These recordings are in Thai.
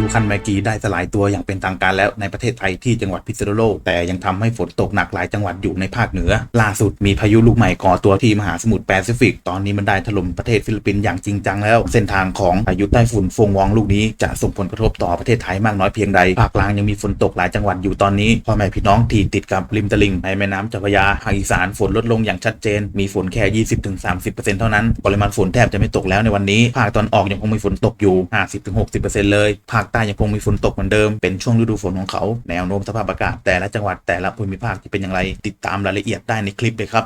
ยุคันไมกีได้สลายตัวอย่างเป็นทางการแล้วในประเทศไทยที่จังหวัดพิษณุโลก แต่ยังทำให้ฝนตกหนักหลายจังหวัดอยู่ในภาคเหนือ ล่าสุดมีพายุลูกใหม่ก่อตัวที่มหาสมุทรแปซิฟิก ตอนนี้มันได้ถล่มประเทศฟิลิปปินส์อย่างจริงจังแล้ว เส้นทางของพายุใต้ฝุ่นฟงวองลูกนี้จะส่งผลกระทบต่อประเทศไทยมากน้อยเพียงใดภาคกลางยังมีฝนตกหลายจังหวัดอยู่ตอนนี้พ่อแม่พี่น้องที่ติดกับริมตลิ่งในแม่น้ำเจ้าพระยาภาคอีสานฝนลดลงอย่างชัดเจน มีฝนแค่ 20-30%เท่านั้นปริมาณฝนแทบจะไม่ตกแล้วในวันนี้ภาคตอนออกยังคงมีฝนตกอยู่ 50-60%เลยภาคใต้ยังคงมีฝนตกเหมือนเดิม เป็นช่วงฤดูฝนของเขา แนวโน้มสภาพอากาศแต่ละจังหวัดแต่ละภูมิภาคจะเป็นอย่างไร ติดตามรายละเอียดได้ในคลิปเลยครับ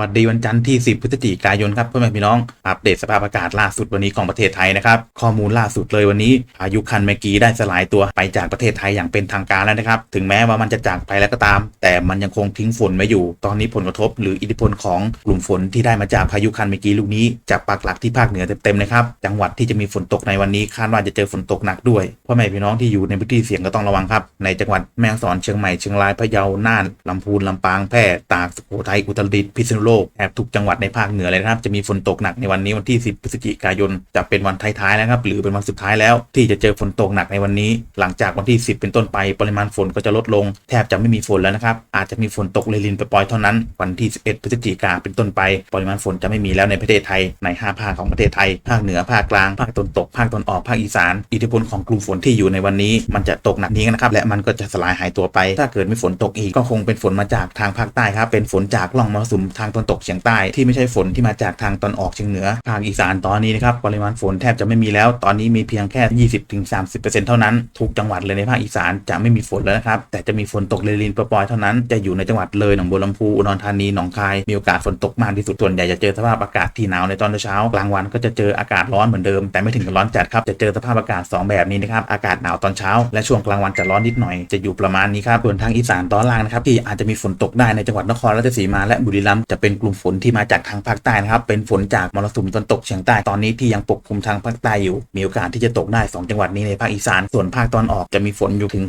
วัสดีวันจันทร์ที่ 10 พฤศจิกายนครับเพื่อแม่พี่น้องอัปเดตสภาพอากาศล่าสุดวันนี้ของประเทศไทยนะครับข้อมูลล่าสุดเลยวันนี้พายุคันเมกีได้สลายตัวไปจากประเทศไทยอย่างเป็นทางการแล้วนะครับ ถึงแม้ว่ามันจะจากไปแล้วก็ตาม แต่มันยังคงทิ้งฝนไว้อยู่ ตอนนี้ผลกระทบ หรืออิทธิพลของกลุ่มฝนที่ได้มาจากพายุคันเมกีลูกนี้จะปักหลักที่ภาคเหนือเต็มๆนะครับจังหวัดที่จะมีฝนตกในวันนี้คาดว่าจะเจอฝนตกหนักด้วยพ่อแม่พี่น้องที่อยู่ในพื้นที่เสี่ยงก็ต้องระวังครับในจังหวัดแม่ฮ่องสอนเชียงใหม่เชียงรายพะเยาน่านลำพูนลำปางแพร่ตากสุโขทัยอุตรดิตถ์พิษณุโลกแอบทุกจังหวัดในภาคเหนือเลยนะครับ จะมีฝนตกหนักในวันนี้วันที่ 10 พฤศจิกายน จะเป็นวันท้ายๆนะครับ หรือเป็นวันสุดท้ายแล้ว ที่จะเจอฝนตกหนักในวันนี้ หลังจากวันที่ 10 เป็นต้นไป ปริมาณฝนก็จะลดลง แทบจะไม่มีฝนแล้วนะครับ อาจจะมีฝนตกเลลินไปปล่อยเท่านั้น วันที่ 11 พฤศจิกาเป็นต้นไป ปริมาณฝนจะไม่มีแล้วในประเทศไทย ใน 5 ภาคของประเทศไทย ภาคเหนือ ภาคกลาง ภาคตะวันตก ภาคตะวันออก ภาคอีสาน อิทธิพลของกลุ่มฝนที่อยู่ในวันนี้ มันจะตกหนักนี้นะครับ และมันก็จะสลายหายตัวไป ถ้าเกิดไม่ฝนตกอีกก็คงเป็นฝนมาจากทางภาคใต้ครับ เป็นฝนจากร่องมรสุมทางตะวันตกเฉียงใต้ที่ไม่ใช่ฝนที่มาจากทางตอนออกเฉียงเหนือภาคอีสานตอนนี้นะครับปริมาณฝนแทบจะไม่มีแล้ว ตอนนี้มีเพียงแค่ 20-30%เท่านั้น ทุกจังหวัดเลยในภาคอีสานจะไม่มีฝนแล้วนะครับ แต่จะมีฝนตกเลลินปล่อยๆเท่านั้น จะอยู่ในจังหวัดเลยหนองบัวลำพูอุดรธานีหนองคาย มีโอกาสฝนตกมากที่สุด ส่วนใหญ่จะเจอสภาพอากาศที่หนาวในตอนเช้ากลางวันก็จะเจออากาศร้อนเหมือนเดิม แต่ไม่ถึงกับร้อนจัดครับ จะเจอสภาพอากาศ 2 แบบนี้นะครับ อากาศหนาวตอนเช้า และช่วงกลางวันจะร้อนนิดหน่อย จะอยู่ประมาณนี้ครับ ส่วนทางอีสานตอนล่างนะครับที่อาจจะมีฝนตกได้ในจังหวัดนครราชสีมาและบุรีรัมย์จะเป็นกลุ่มฝนที่มาจากทางภาคใต้นะครับ เป็นฝนจากมรสุมตะวันตกเฉียงใต้ตอนนี้ที่ยังปกคลุมทางภาคใต้อยู่ มีโอกาสที่จะตกได้ 2 จังหวัดนี้ในภาคอีสาน ส่วนภาคตอนออกจะมีฝนอยู่ถึง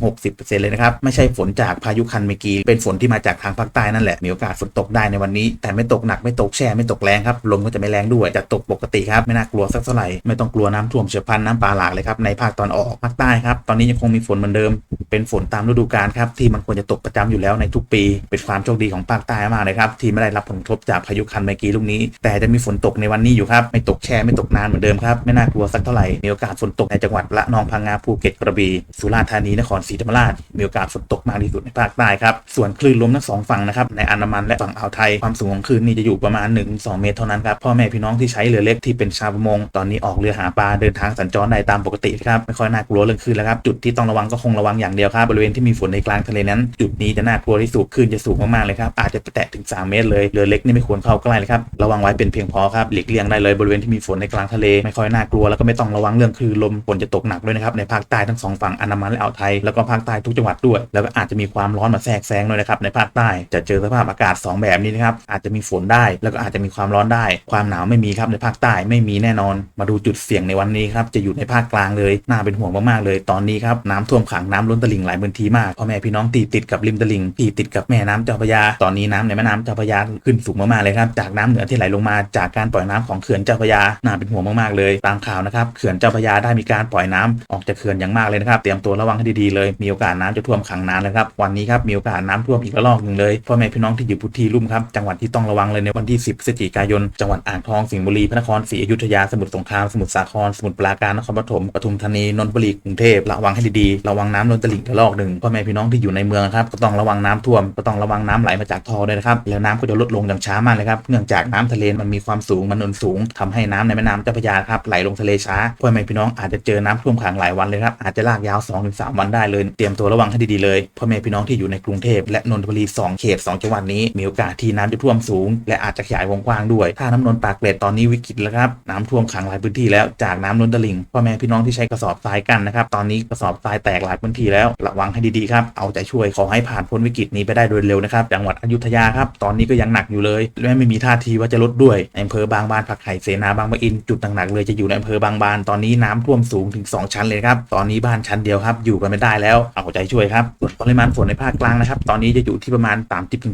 50-60%เลยนะครับ ไม่ใช่ฝนจากพายุคันเมกี เป็นฝนที่มาจากทางภาคใต้นั่นแหละ มีโอกาสฝนตกได้ในวันนี้ แต่ไม่ตกหนักไม่ตกแช่ไม่ตกแรงครับ ลมก็จะไม่แรงด้วย จะตกปกติครับ ไม่น่ากลัวสักเท่าไหร่ ไม่ต้องกลัวน้ำท่วมเฉียบพลันน้ำป่าหลากเลยครับ ในภาคตอนออกภาคใต้ครับ ตอนนี้ยังคงมีฝนเหมือนเดิม เป็นฝนตามฤดูกาลครับ ที่มันควรจะตกประจำอยู่แล้วในทุกปี เป็นความโชคดีของภาคใต้มากเลยครับที่ไม่ได้รับผลกระทบจากพายุคันเมื่อกี้ลูกนี้ แต่จะมีฝนตกในวันนี้อยู่ครับไม่ตกแช่ไม่ตกนานเหมือนเดิมครับไม่น่ากลัวสักเท่าไหร่มีโอกาสฝนตกในจังหวัดละนองพังงาภูเก็ตกระบี่สุราษฎร์ธานีนครศรีธรรมราชมีโอกาสฝนตกมากที่สุดในภาคใต้ครับส่วนคลื่นลมทั้งสองฝั่งนะครับในอันดามันและฝั่งอ่าวไทยความสูงของคลื่นนี่จะอยู่ประมาณ 1-2 เมตรเท่านั้นครับพ่อแม่พี่น้องที่ใช้เรือเล็กที่เป็นชาวประมงตอนนี้ออกเรือหาปลาเดินทางสัญจรได้ตามปกติครับไม่ค่อยน่ากลัวเรื่องคลื่นแล้วครับจุดที่ต้องระวังก็คงระวังอย่างเดียวครับบริเวณที่มีฝนในกลางทะเลนั้น จุดนี้จะน่ากลัวที่สุดคลื่นจะสูงมากๆเลยครับอาจจะแตะถึง3เมตรเลยเรือเล็กนี่ไม่ควรเข้าใกล้เลยครับระวังไว้เป็นเพียงพอครับหลีกเลี่ยงได้เลยบริเวณที่มีฝนในกลางทะเลไม่ค่อยน่ากลัวแล้วก็ไม่ต้องระวังเรื่องคลื่นลมฝนจะตกหนักด้วยนะครับในภาคใต้ทั้งสองฝั่งอันดามันและอ่าวไทยแล้วก็ภาคใต้ทุกจังหวัดด้วย แล้วก็อาจจะมีความร้อนมาแทรกแซงด้วยนะครับในภาคใต้จะเจอสภาพอากาศ 2 แบบนี้นะครับอาจจะมีฝนได้ แล้วก็อาจจะมีความร้อนได้ ความหนาวไม่มีครับในภาคใต้ไม่มีแน่นอน มาดูจุดเสี่ยงในวันนี้ครับจะอยู่ในภาคกลางเลยน่าเป็นห่วงมากๆเลย ตอนนี้ครับน้ำท่วมขังน้ำล้นตลิ่งหลายพื้นที่มากพ่อแม่พี่น้องตีติดกับริมตลิ่งที่ติดกับแม่น้ำเจ้าพระยาตอนนี้น้ำในแม่น้ำเจ้าพระยาขึ้นสูงมากๆเลยครับจากน้ำเหนือที่ไหลลงมาจากการปล่อยน้ำของเขื่อนเจ้าพระยาน่าเป็นห่วงมากๆเลยตามข่าวนะครับเขื่อนเจ้าพระยาได้มีการปล่อยน้ำออกจากเขื่อนอย่างมากเลยนะครับเตรียมตัวระวังให้ดีๆเลยมีโอกาสน้ำจะท่วมขังนานเลยครับวันนี้ครับมีโอกาสน้ำท่วมอีกระลอกหนึ่งเลยพ่อแม่พี่น้องที่อยู่พุทธีลุ่มครับจังหวัดที่ต้องระวังเลยในวันที่ 10พฤศจิกายน จังหวัดอ่างทองสิงห์บุรีพระนครศรีอยุธยาสมุทรสงครามสมุทรสาครสมุทรปราการนครปฐมปทุมธานีนนทบุรีกรุงเทพระวังให้ดีๆระวังน้ำล้นตลิ่งระลอกหนึ่งพ่อแม่พี่น้องที่อยู่ในเมืองครับก็ต้องระวังน้ำท่วมก็ต้องระวังน้ำไหลมาจากท่อด้วยนะครับแล้วน้ำก็จะลดลงอย่างช้ามากเลยครับเนื่องจากน้ำทะเลมันมีความสูงมันนนสูงทำให้น้ำในแม่น้ำเจ้าพระยาครับไหลลงทะเลช้าพ่อแม่พี่น้องอาจจะเจอน้ำท่วมขังหลายวันเลยครับอาจจะลากยาว 2-3 วันได้เลยเตรียมตัวระวังให้ดีๆเลยพ่อแม่พี่น้องที่อยู่ในกรุงเทพและนนทบุรี2เขต2จังหวัดนี้มีโอกาสที่น้ำจะท่วมสูง และอาจจะขยายวงกว้างด้วย ถ้าน้ำนนปากเกร็ดตอนนี้วิกฤตแล้วครับน้ำท่วมขังหลายพื้นที่แล้วจากน้ำล้นตลิ่งพ่อแม่พี่น้องที่ใช้กระสอบทรายกันนะครับตอนนี้กระสอบทรายแตกหลายพื้นที่แล้วระวังให้ดีๆครับเอาใจช่วยขอให้ผ่านพ้นวิกฤตนี้ไปได้โดยเร็วนะครับจังหวัดอยุธยาครับตอนนี้ก็ก็ยังหนักอยู่เลยและไม่มีท่าทีว่าจะลดด้วยในอำเภอบางบานผักไห่เสนาบางปะอินจุดหนักๆเลยจะอยู่ในอำเภอบางบานตอนนี้น้ำท่วมสูงถึง 2 ชั้นเลยครับตอนนี้บ้านชั้นเดียวครับอยู่กันไม่ได้แล้วเอาใจช่วยครับส่วนปริมาณฝนในภาคกลางนะครับตอนนี้จะอยู่ที่ประมาณ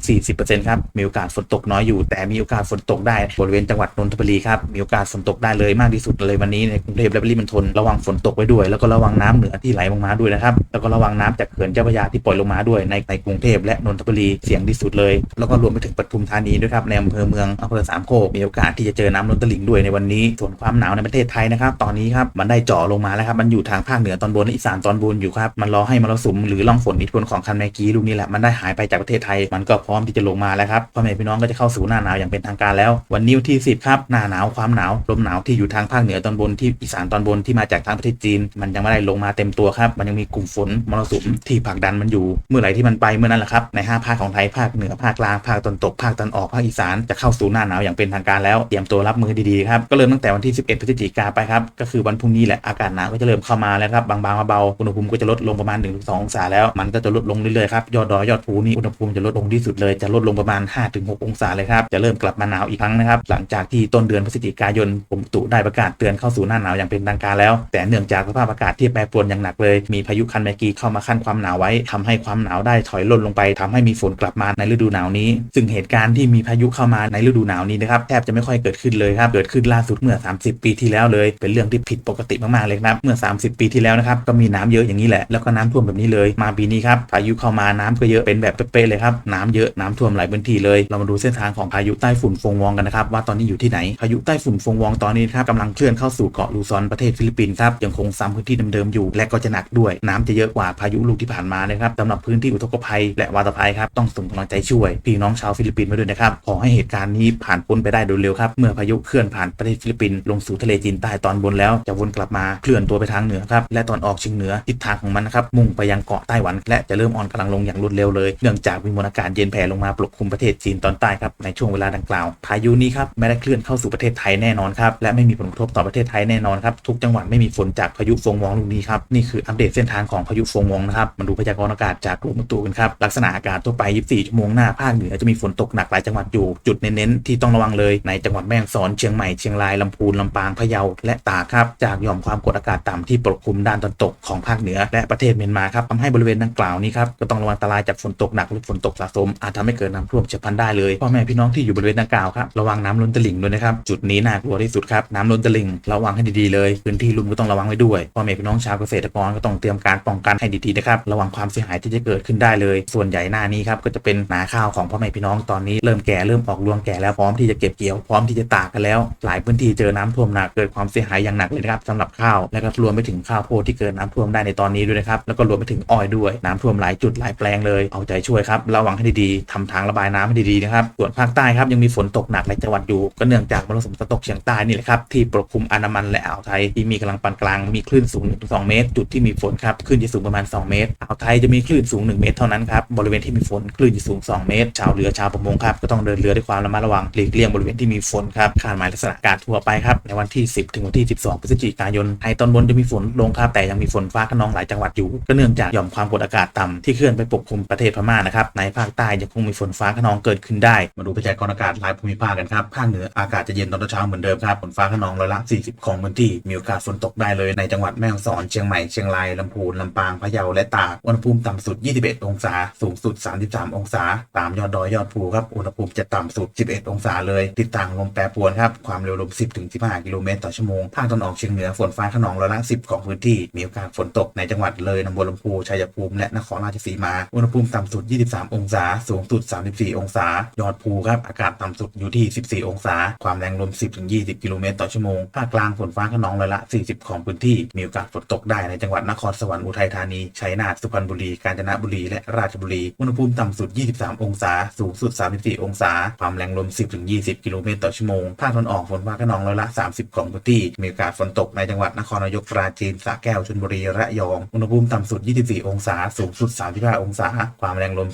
30-40%ครับมีโอกาสฝนตกน้อยอยู่แต่มีโอกาสฝนตกได้บริเวณจังหวัดนนทบุรีครับมีโอกาสฝนตกได้เลยมากที่สุดเลยวันนี้ในกรุงเทพและปริมณฑลระวังฝนตกไว้ด้วย แล้วก็ระวังน้ำเหนือที่ไหลลงมาด้วยนะครับแล้วก็ระวังน้ำจากเขื่อนเจ้าพระยาที่ปล่อยลงมาด้วยในในกรุงเทพและนนทบุรีเสียงที่สุดเลย แล้วก็รวมไปถึงปทุมธานีด้วยครับในอำเภอเมืองอำเภอสามโคกมีโอกาสที่จะเจอน้ำล้นตลิ่งด้วยในวันนี้ ส่วนความหนาวในประเทศไทยนะครับตอนนี้ครับมันได้เจาะลงมาแล้วครับมันอยู่ทางภาคเหนือตอนบนและอีสานตอนบนอยู่ครับมันรอให้มรสุมหรือร่องฝนอิทธิพลของคันแมกีลูกนี้แหละมันได้หายไปจากประเทศไทย มันก็พร้อมที่จะลงมาแล้วครับพ่อแม่พี่น้องก็จะเข้าสู่หน้าหนาวอย่างเป็นทางการแล้ว วันนี้วันที่ 10 ครับหน้าหนาวความหนาวลมหนาวที่อยู่ทางภาคเหนือตอนบนที่อีสานตอนบนที่มาจากทางประเทศจีน มันยังไม่ได้ลงมาเต็มตัวครับมันยังมีกลุ่มฝนมรสุมที่ผลักดันมันอยู่ เมื่อไหร่ที่มันไปเมื่อนั้นแหละครับในห้าภาคของไทยภาคเหนือภาคกลางภาคตะวันตกภาคตะวันออกภาคอีสานจะเข้าสู่หน้าหนาวอย่างเป็นทางการแล้วเตรียมตัวรับมือดีๆครับก็เริ่มตั้งแต่วันที่ 11พฤศจิกาไปครับก็คือวันพรุ่งนี้แหละอากาศหนาวก็จะเริ่มเข้ามาแล้วครับบางๆมาเบาอุณหภูมิก็จะลดลงประมาณ 1-2 องศาแล้ว มันก็จะลดลงเรื่อยๆครับยอดดอยยอดภูนี่อุณหภูมิจะลดลงที่สุดเลยจะลดลงประมาณ 5-6 องศาเลยครับจะเริ่มกลับมาหนาวอีกครั้งนะครับหลังจากที่ต้นเดือนพฤศจิกายนกรมอุตุได้ประกาศเตือนเข้าสู่หน้าหนาวอย่างเป็นทางการแล้ว แต่เนื่องจากสภาพอากาศที่แปรปรวนอย่างหนักเลย มีพายุคันแมกีเข้ามาขั้นความหนาวไว้ทำให้ความหนาวได้ถอยล่นลงไปทำให้มีฝนกลับมาในฤดูหนาวนี้ ซึ่งเหตุการณ์ที่มีพายุเข้ามาในฤดูหนาวนี้นะครับแทบจะไม่ค่อยเกิดขึ้นเลยครับเกิดขึ้นล่าสุดเมื่อ 30 ปีที่แล้วเลย เป็นเรื่องที่ผิดปกติมากๆเลยครับเมื่อ 30 ปีที่แล้วนะครับก็มีน้ำเยอะอย่างนี้แหละแล้วก็น้ำท่วมแบบนี้เลยมาปีนี้ครับพายุเข้ามาน้ำก็เยอะเป็นแบบเป๊ะๆเลยครับน้ำเยอะน้ำท่วมหลายพื้นที่เลย เรามาดูเส้นทางของพายุใต้ฝุ่นฟงวองกันนะครับว่าตอนนี้อยู่ที่ไหนพายุใต้ฝุ่นฟงวองตอนนี้ครับกำลังเคลื่อนเข้าสู่เกาะลูซอนประเทศฟิลิปปินส์ครับยังคงซ้ำพื้นที่เดิมๆอยู่ และก็จะหนักด้วยน้ำจะเยอะกว่าพายุลูกที่ผ่านมานะครับสำหรับพื้นที่อุทกภัยและวาตภัยครับต้องส่งกำลังใจช่วยพี่น้องชาวฟิลิปปินส์มาด้วยนะครับ ขอให้เหตุการณ์นี้ผ่านพ้นไปได้โดยเร็วครับ เมื่อพายุเคลื่อนผ่านประเทศฟิลิปปินส์ลงสู่ทะเลจีนใต้ตอนบนแล้ว จะวนกลับมาเคลื่อนตัวไปทางเหนือครับ และตอนออกเฉียงเหนือทิศทางของมันนะครับ มุ่งไปยังเกาะไต้หวัน และจะเริ่มอ่อนกำลังลงอย่างรวดเร็วเลย เนื่องจากมีมวลอากาศเย็นแผ่ลงมาปกคลุมประเทศจีนตอนใต้ครับ ในช่วงเวลาดังกล่าว พายุนี้ครับไม่ได้เคลื่อนเข้าสู่ประเทศไทยแน่นอนครับ และไม่มีผลกระทบต่อประเทศไทยแน่นอนครับ ทุกจังหวัดไม่มีฝนจากพายุฟงวองลูกนี้ครับ นี่คืออัปเดตเส้นทางของพายุฟงวองนะครับ มาดูพยากรณ์อากาศจากกรมอุตุกันครับ ลักษณะอากาศทั่วไป 24 ชั่วโมงหน้าภาคเหนือจะมีฝนตกหนักหลายจังหวัดอยู่ จุดเน้นๆที่ต้องระวังเลยในจังหวัดแม่ฮ่องสอนเชียงใหม่เชียงรายลำพูนลำปางพะเยาและตากครับจากหย่อมความกดอากาศต่ำที่ปกคลุมด้านตะวันตกของภาคเหนือ และประเทศเมียนมาครับทำให้บริเวณดังกล่าวนี้ครับก็ต้องระวังอันตรายจากฝนตกหนักหรือฝนตกสะสมอาจทำให้เกิดน้ำท่วมฉับพลันได้เลยพ่อแม่พี่น้องที่อยู่บริเวณดังกล่าวครับระวังน้ำล้นตลิ่งด้วยนะครับจุดนี้น่ากลัวที่สุดครับน้ำล้นตลิ่งระวังให้ดีๆเลยพื้นที่ลุ่มก็ต้องระวังไว้ด้วยพ่อแม่พี่น้องชาวเกษตรกรก็ต้องเตรียมการป้องกันให้ดีๆนะครับระวังความเสียหายที่จะเกิดขึ้นได้เลย ส่วนใหญ่หน้านี้ครับก็จะเป็นนาข้าวของพ่อแม่พี่น้องตอนนี้เริ่มแก่เริ่มออกรวงแก่แล้วพร้อมที่จะเก็บเกี่ยวพร้อมที่จะตากกันแล้ว หลายพื้นที่เจอน้ำท่วมหนักเกิดความเสียหายอย่างหนักเลยนะครับสำหรับข้าวและก็รวมไปถึงข้าวโพดที่เกิดน้ำท่วมได้ในตอนนี้ด้วยนะครับแล้วก็รวมไปถึงอ้อยด้วยน้ำท่วมหลายจุดหลายแปลงเลยเอาใจช่วยครับระวังให้ดีๆทำทางระบายน้ำให้ดีๆนะครับส่วนภาคใต้ครับยังมีฝนตกหนักหลายจังหวัดอยู่ก็เนื่องจากมรสุมตะตกเฉียงใต้นี่แหละครับที่ปกคลุมอันดามันและอ่าวไทยที่มีกำลังปานกลางมีคลื่นสูง1-2เมตร จุดที่มีฝนครับคลื่นจะสูงประมาณ 2 เมตรอ่าวไทยจะมีคลื่นสูง 1 เมตรเท่านั้นครับบริเวณที่มีฝนคลื่นจะสูง 2 เมตร ชาวเรือชาวประมงครับก็ต้องเดินเรือด้วยความระมัดระวังหลีกเลี่ยงบริเวณที่มีฝนครับคาดหมายลักษณะอากาศทั่วไปครับในวันที่ 10 ถึงวันที่ 12 พฤศจิกายนไทยตอนบนจะมีฝนลงครับแต่ยังมีฝนฟ้าขนองหลายจังหวัดอยู่ ก็เนื่องจากหย่อมความกดอากาศต่ำที่เคลื่อนไปปกคลุมประเทศพม่านะครับในภาคใต้ยังคงมีฝนฟ้าขนองเกิดขึ้นได้ มาดูพยากรณ์อากาศหลายภูมิภาคกันครับภาคเหนืออากาศจะเย็นตอนเช้าเหมือนเดิมครับฝนฟ้าขนองร้อยละ 40 ของพื้นที่มีโอกาสฝนตกได้เลยในจังหวัดแม่ฮ่องสอนเชียงใหม่เชียงรายลำพูนลำปางพะเยาและตากอุณหภูมิต่ำสุด 21 องศา สูงสุด 33 องศา ตามยอดดอยยอดภูครับ อุณหภูมิจะต่ำสุด 11 องศาเลยทิศทางลมแปรปรวนครับ ความเร็วลม 10-15 กิโลเมตรต่อชั่วโมง ภาคตะวันออกเฉียงเหนือฝนฟ้าขนองร้อยละ 10 ของพื้นที่ มีโอกาสฝนตกในจังหวัดเลยนองบัวลำพูชัยภูมิ และนครราชสีมา อุณหภูมิต่ำสุด 23 องศา สูงสุด 34 องศา ยอดภูครับ อากาศต่ำสุดอยู่ที่ 14 องศา ความแรงลม 10-20 กิโลเมตรต่อชั่วโมง ภาคกลางฝนฟ้าขนองร้อยละ 40 ของพื้นที่ มีโอกาสฝนตกได้ในจังหวัดนครสวรรค์อุทัยธานี ชัยนาท สุพรรณบุรี กาญจนบุรี และราชบุรี อุณหภูมิต่ำสุด 23 องศา สูงสุด34 องศา ความแรงลม 10-20 กิโลเมตรต่อชั่วโมง ภาคตะวันออกฝนฟ้าขนองร้อยละ 30 ของพื้นที่ มีโอกาสฝนตกในจังหวัดนครนายกปราจีนสระแก้วชลบุรีระยอง อุณหภูมิต่ำสุด 24 องศา สูงสุด 35 องศา ความแรงลม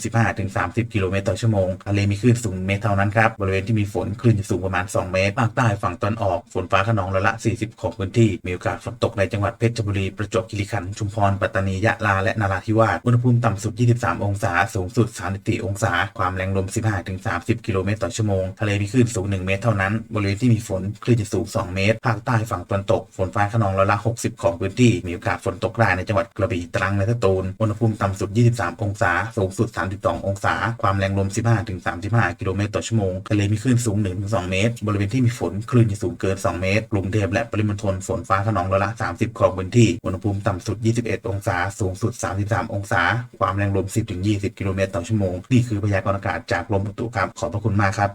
15-30 กิโลเมตรต่อชั่วโมง ทะเลมีคลื่นสูงเมตรเท่านั้นครับ บริเวณที่มีฝนคลื่นจะสูงประมาณ 2 เมตร ภาคใต้ฝั่งตอนออกฝนฟ้าขนองร้อยละ 40 ของพื้นที่ มีโอกาสฝนตกในจังหวัดเพชรบุรีประจวบคีรีขันธ์ชุมพรปัตตานียะลาและนราธิวาส อุณหภูมิต่ำสุด 23 องศา สูงสุด 34 องศา ความแรงลม25-30 กิโลเมตรต่อชั่วโมง ทะเลมีคลื่นสูง 1 เมตรเท่านั้น บริเวณที่มีฝนคลื่นจะสูง 2 เมตร ภาคใต้ฝั่งตะวันตก ฝนฟ้าขนองร้อยละ 60 ของพื้นที่ มีโอกาสฝนตกได้ในจังหวัดกระบี่ตรังและสตูล อุณหภูมิต่ำสุด 23 องศา สูงสุด 32 องศา ความแรงลม 15-35 กิโลเมตรต่อชั่วโมง ทะเลมีคลื่นสูง 1-2 เมตร บริเวณที่มีฝนคลื่นจะสูงเกิน 2 เมตร กรุงเทพและปริมณฑลฝนฟ้าขนองร้อยละ 30 ของพื้นที่ อุณหภูมิต่ำสุด 21 องศา สูงสุด 33 องศา ความแรงลม 10-20 กิโลเมตรต่อชั่วโมง นี่คือพยากรณ์อากาศจากกรมอุตุครับขอบพระคุณมากครับ